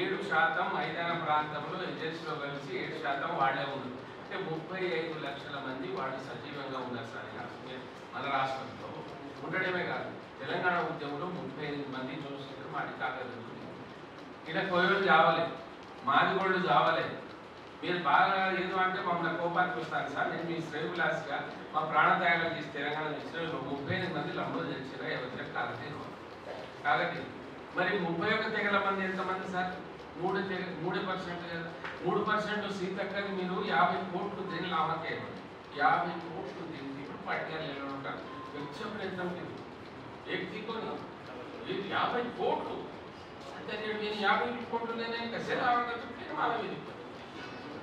ఏడు శాతం మైదాన ప్రాంతంలో ఏజెన్సీలో కలిసి ఏడు శాతం వాడే ఉన్నారు. అంటే ముప్పై ఐదు లక్షల మంది వాళ్ళు సజీవంగా ఉన్నారు సార్ మన రాష్ట్రంలో ఉండడమే కాదు తెలంగాణ ఉద్యమంలో ముప్పై ఎనిమిది మంది చూసినారు మాటి కాకపోతే ఇలా కోయలు చావలేదు మాది చావలేదు మీరు బాగా ఏదో అంటే మమ్మల్ని కోపానికి వస్తాను సార్. నేను మీ శ్రేయులాస్గా మా ప్రాణత్యాగాలు చేసి తెలంగాణ ఇచ్చిన ముప్పై ఎనిమిది మంది లంబలు తెలిసిన ఎవరి కాగతే కాగతే మరి ముప్పై ఒక తెగల మంది ఎంతమంది సార్? మూడు తెగ మూడు పర్సెంట్ కదా. మూడు పర్సెంట్ సీతక్కని మీరు యాభై కోట్లు దేని లాభకేయం యాభై కోట్లు దేనికి ఇప్పుడు పట్టుకెళ్ళలో ఒక వెచ్చ ప్రయత్నం మీరు వ్యక్తికొని ఇది యాభై కోట్లు. అంటే నేను నేను యాభై కోట్లు నేను కసే లాభకం మాలం ఇది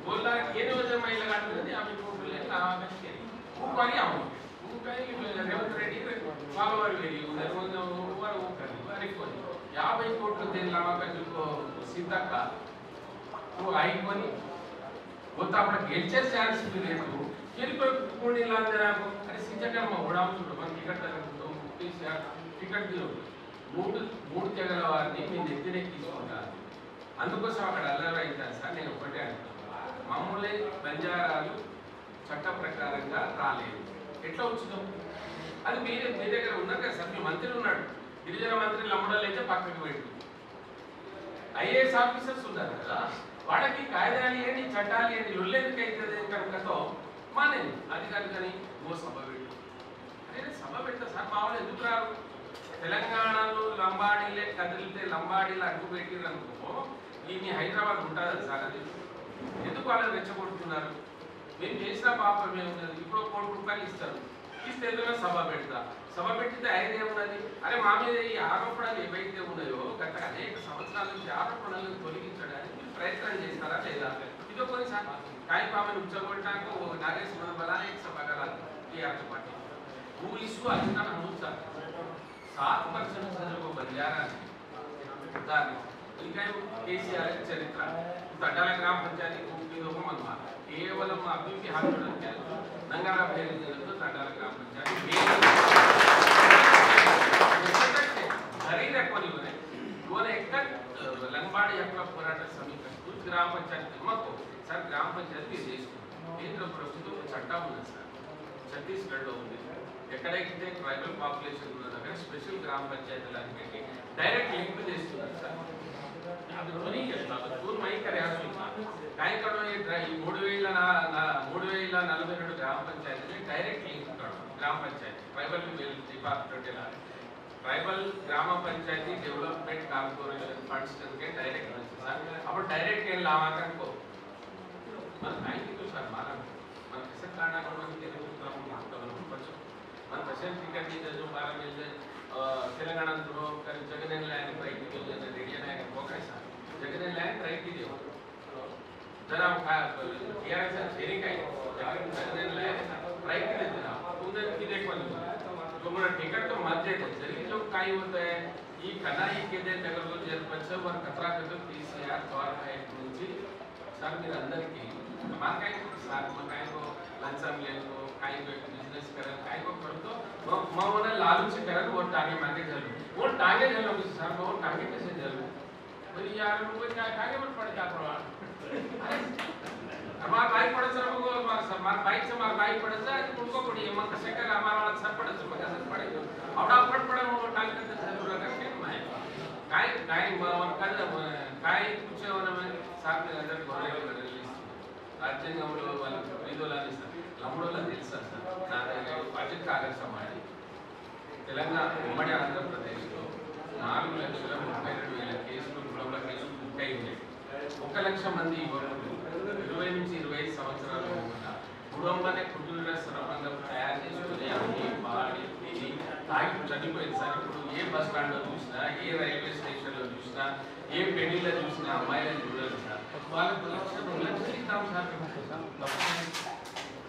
బోల్దానికి ఏ రోజు మహిళ కడుతుంది యాభై కోట్లు లేని లాభకం పని అవును రేవంత్ రెడ్డి ఫాలోవర్ వెళ్ళి ఉన్నారు యాభై కోట్లు దేని లవాకాజుకో సిద్ధక్క నువ్వు అయిపోని కొత్త అప్పుడు ಗೆಲ್ಚೆ ಚಾನ್ಸ್ లేదు. ಗೆಲ್ಕೋ ಕೂಡಿಲ್ಲ ಅಂದ್ರೆ సీతక్క ಅರೆ టికెట్ ಓಡಾಡ್ತು టికెట్ మూడు మూడు తెగల వారిని మీ నెత్తినెక్కించుకుంటారు అందుకోసం అక్కడ అల్లరి సార్ నేను ఒకటే అంటున్నాను మామూలే బంజారాలు చట్ట ప్రకారంగా రాలేదు. ఎట్లా వచ్చినాం అది మీరే మీ దగ్గర ఉన్నారు కదా సార్ మీ మంత్రి ఉన్నాడు. గిరిజన మంత్రి లమ్మడాలు అయితే పక్కకు పెట్టు ఐఏఎస్ ఆఫీసర్స్ ఉన్నారు కదా వాళ్ళకి కాయిదాలు ఏంటి చట్టాలు ఏంటి లొల్లెందుకు అవుతుంది కనుకతో మానేది అది కాదు కానీ ఓ సభ పెట్టు అదే సభ పెట్టా సార్ మా వాళ్ళు ఎందుకు రారు? తెలంగాణలో లంబాడీలే కదిలితే లంబాడీలు అడ్డు పెట్టిరనుకో ఈ హైదరాబాద్ ఉంటుంది సార్ అది ఎందుకు వాళ్ళని రెచ్చగొడుతున్నారు? మేము చేసిన పాపం ఏమున్నది ఇప్పుడు కోటి రూపాయలు ఇస్తారు. ఈ సభ పెడతా. సభ పెట్టితే ఆయన ఏమున్నది అరే మా మీద ఈ ఆరోపణలు ఏవైతే ఉన్నాయో గత అనేక సంవత్సరాల నుంచి ఆరోపణలను తొలగించడానికి ప్రయత్నం చేస్తారా లేదా? ఇదో కొన్నిసార్లు కాయపామని ఉంచబడటానికి ఓ నరేష్ మన బలానే సభ గల టీఆర్ఎస్ పార్టీ నువ్వు ఇసు అధికారం సాత్ పర్సెంట్ చదువు బలియారాన్ని ఉదాహరణ ఇంకా కేసీఆర్ చరిత్ర. తడ్డాల గ్రామ పంచాయతీ ఉపయోగం అనమాట కేవలం అభివృద్ధి హామీ నంగారా పేరు జరుగుతూ తడ్డాల గ్రామ పంచాయతీ ఖరీదు ఎక్కువ ఉన్నాయి. గోనే లంబాడి యొక్క పోరాట సమీపం గ్రామ పంచాయతీ మాకు సార్ గ్రామ పంచాయతీ చేసుకుంటాం కేంద్ర ప్రభుత్వం ఒక చట్టం ఉంది సార్. ఛత్తీస్గఢ్లో ఉంది. ఎక్కడైతే ట్రైబల్ పాపులేషన్ ఉన్న దగ్గర స్పెషల్ గ్రామ పంచాయతీలు అని డైరెక్ట్ లింక్ చేస్తున్నారు సార్. అది ధ్వని చేస్తున్నారు తూర్మైక రాసుకున్నారు ఈ మూడు వేల మూడు వేల నలభై రెండు గ్రామ పంచాయతీని డైరెక్ట్ లింక్ గ్రామ పంచాయతీ. ట్రైబల్ డిపార్ట్మెంట్ ట్రైబల్ గ్రామ panchayat development corporation funds direct అప్పుడు డైరెక్ట్ ఏం లావాకనుకో మన బ్యాంకింగ్ సార్ మారా. మన किसान करना को मन के लिए तो प्लान ट्राई कीजिए जरा टीआरएस हेरिंग आहे ट्राई केले जरा तुमचं किती जो म्हणा ठिकाण तो मार्केट आहे जरी जो काई होता है ये कला ही केले नगर जो जल पश्चिम और खतरा कदम तीस हज़ार द्वार है तुमची सब के अंदर की हमारे काय साथ में काय को लंचम ले लो काई को बिज़नेस करन काई को करतो मैं मैं उन्हें से करन वो टांगे मांगे ज़रूर वो टांगे ज़रूर सर वो टांगे कैसे ज़रूर तो यार लोग क्या टांगे पर पड़ जा थोड़ा हमारा बाइक पड़े सर वो हमारा बाइक से हमारा बाइक पड़े सर उनको पड़ी है मैं कैसे कर हमारा वाला सर पड़े सर मैं कैसे पड़े और आप पड़ पड़े वो टांगे करते जरूर करके मैं काय काय मन कर काय कुछ होना मैं साथ में अंदर घोड़े को रिलीज రాజ్యాంగంలో వాళ్ళకి వీధులని సార్ లమ్ముడోళ్ళని తెలుసా సార్ నా దగ్గర బడ్జెట్ కాగజ్ సమాధి తెలంగాణ ఉమ్మడి ఆంధ్రప్రదేశ్లో నాలుగు లక్షల ముప్పై రెండు వేల కేసులు గృహంలో కేసులు బుక్ అయి ఉన్నాయి ఒక లక్ష మంది యువకులు ఇరవై నుంచి ఇరవై ఐదు సంవత్సరాల లోపల గృహంలోనే కుటుంబ శ్రమంగా తయారు చేసుకుని అన్ని పాడి తిని తాగి చనిపోయింది సార్. ఇప్పుడు ఏ బస్ స్టాండ్లో చూసినా ఏ రైల్వే స్టేషన్లో చూసినా ఏ పెళ్ళిలో చూసినా అమ్మాయిలను చూడాలి సార్. వాళ్ళకు లక్ష రెండు లక్షలు ఇస్తాం సార్.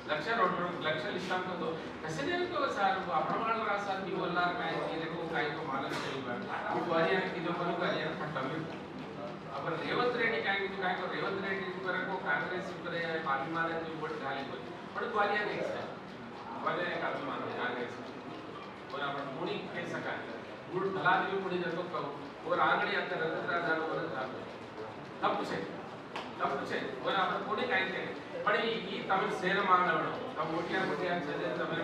లక్ష రెండు రెండు లక్షలు ఇస్తాం కదా कैसे नहीं को सर वो अप्रमाण रहा सर की बोल रहा है कि देखो काय को मालूम चली बात वो हरियाणा की जो करो हरियाणा खत्म है अब रेवंत रेड्डी काय की काय को रेवंत रेड्डी पर को कांग्रेस पर अभिमान जो वोट डाले को पण तो हरियाणा एक है वाले एक अभिमान है कांग्रेस और आपण मुणी के सका गुड भला दियो मुणी जतो कहू और आंगड़ी अंतर रतरा दारो वर थातो तप्पु छे तप्पु बड़ी ये तमिल शेर मांग रहे हो तब ओटियां को त्याग से तमिल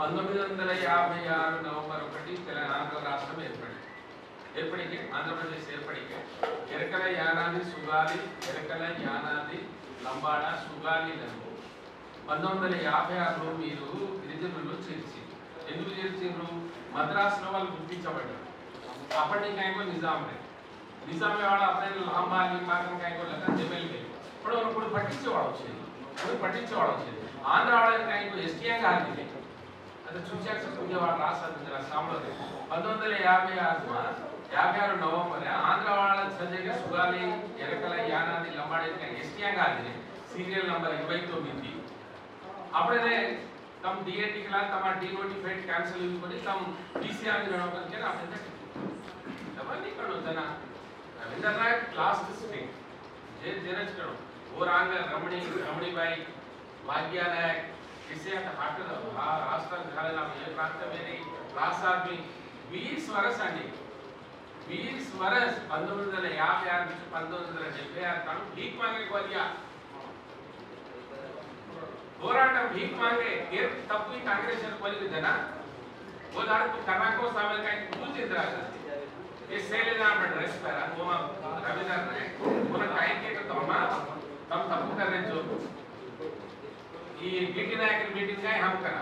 పంతొమ్మిది వందల యాభై ఆరు నవంబర్ ఒకటి తెలంగాణలో రాష్ట్రం ఏర్పడింది. ఏర్పడికి ఆంధ్రప్రదేశ్ ఏర్పడికి ఎరకల యానాది సుగాలి ఎరకల యానాది లంబాడ సుగాలి నన్ను పంతొమ్మిది వందల యాభై ఆరులో మీరు గిరిజనులు చేర్చి ఎందుకు చేర్చారు మద్రాసులో వాళ్ళు గుర్తించబడ్డారు. అప్పటి కాయకో నిజామే నిజామే వాడు అప్పుడు లాంబాలి మాత్రం కాయకో లెక్క జమేల్ ఇప్పుడు ఇప్పుడు పట్టించేవాడు వచ్చేది ఇప్పుడు పట్టించేవాడు వచ్చేది ఆంధ్ర వాళ్ళకి నాకు ఎస్టీఏగా ఆగింది అది చూశాక విజయవాడ రాష్ట్ర రాష్ట్రంలో పంతొమ్మిది వందల యాభై ఆరు యాభై ఆరు నవంబర్ ఆంధ్ర వాళ్ళ సజ్జగా సుగాలి ఎరకల యానాది లంబాడి ఎస్టీఏగా ఆగింది సీరియల్ నంబర్ ఇరవై తొమ్మిది అప్పుడే తమ డిఎన్టీకి లా తమ డినోటిఫైడ్ క్యాన్సిల్ చేసుకొని తమ పీసీఆర్ గణపతికి అప్పుడు ఇక్కడ జన రవీంద్రనాథ్ లాస్ట్ స్ట్రింగ్ ಕಾಂಗ್ರೆಸ್ಗಳು ಹೋರಾಂಗ ರಮಣಿ, ರಮಣಿಬಾಯಿ ಭಾಗ್ಯ ನಾಯಕ್ ವಿಷಯ ಹಾಟದ ರಾಷ್ಟ್ರ ಪ್ರಾಂತವೇರಿ ರಾಸ್ ಆದ್ಮಿ ವೀಸ್ ವರಸ್ అండి ವೀಸ್ ವರಸ್ పంతొమ్మిది వందల యాభై ఆరు నుంచి పంతొమ్మిది వందల డెబ్బై ఆరు తను భీక్ మాంగే ಹೋರಾಟ ಭೀಕ್ ಮಾಂಗೆ ತಪ್ಪು ಕಾಂಗ್ರೆಸ್ ಕೊಲಿದ್ದನ ಹೋದಾಡ್ತು ಕರ್ನಾಟಕ ಸಾಮಲ್ ಕೂತಿದ್ರ ಈ ಸೇಲಿನ ಮಾಡ್ರೆ ಸರ್ ಓಮ ರವಿದಾರ್ರೆ ಪುನಃ ಕಾಯ್ಕೆ ತಮ್ಮ ತಮ್ಮ ತಪ್ಪು ಕರೆಂಚು ಈ ಬೀಟಿ ನಾಯಕರ ಮೀಟಿಂಗ್ ಕಾಯಿ ಹಮ್ ಕರ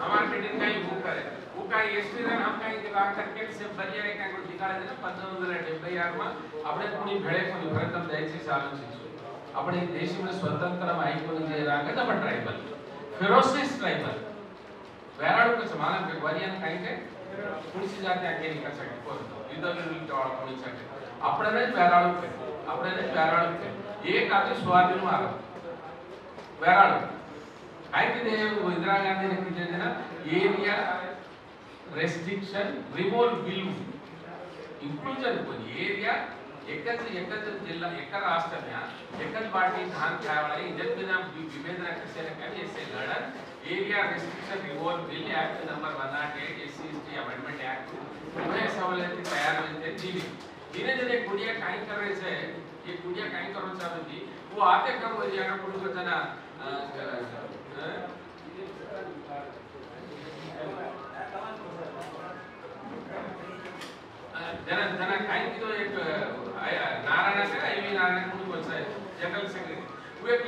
हमारे मीटिंग का ही बुक करे वो का एसटी रन हम का इनके बात करके से बढ़िया एक अंगुल निकाल देना 1976 માં આપણે પૂરી ભેળે કોઈ ભરતમ જયસિંહ સાહેબ છે આપણે દેશ में स्वतंत्र आईकोन જે રાગત પણ ટ્રાઇબલ ફિરોસિસ ટ્રાઇબલ વેરાડ કો સમાન કે વારિયન કાઈ કે குடிச்சு ஜாக்கி அங்கே நிக்க சக்கி போதும் யுத்தம் வீட்டு வாழ குடிச்சாங்க అప్పుడనే వేరాడు అప్పుడనే వేరాడు ఏ కాదు స్వాధీనం మారదు వేరాడు అయితే నేను ఇందిరాగాంధీ నాకు చెందిన area restriction removal bill inclusion కొన్ని ఏరియా ఎక్కడ ఎక్కడ జిల్లా ఎక్కడ రాష్ట్రమే ఎక్కడ పార్టీ ధాన్ కావాలి ఇద్దరి మీద విభేదన కృషి కానీ ఎస్ఏ లడన్ लड़न area restriction revolve bill act number 108 SC ST amendment act उन्हें सवलत तयार होते दिली धीरे धीरे गुड़िया काही करायचं आहे ये गुड़िया काही करून चालू होती वो आते कम हो जाएगा पुढे को जना जरा जरा काही तो एक नारायण से आईवी नारायण को बोल से जनरल सेक्रेटरी वो एक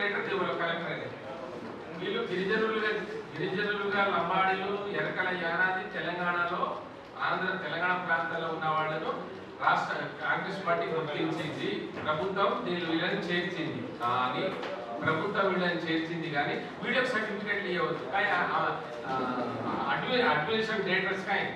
వీళ్ళు గిరిజనులుగా గిరిజనులుగా లంబాడీలు ఎరకల యానాది తెలంగాణలో ఆంధ్ర తెలంగాణ ప్రాంతాల్లో ఉన్న వాళ్ళను రాష్ట్ర కాంగ్రెస్ పార్టీ గుర్తించింది. ప్రభుత్వం దీని వీళ్ళని చేర్చింది. కానీ ప్రభుత్వం వీళ్ళని చేర్చింది కానీ వీడియో సర్టిఫికేట్లు ఇవ్వద్దు కానీ అడ్మినిస్ట్రేషన్ డేటర్స్ కానీ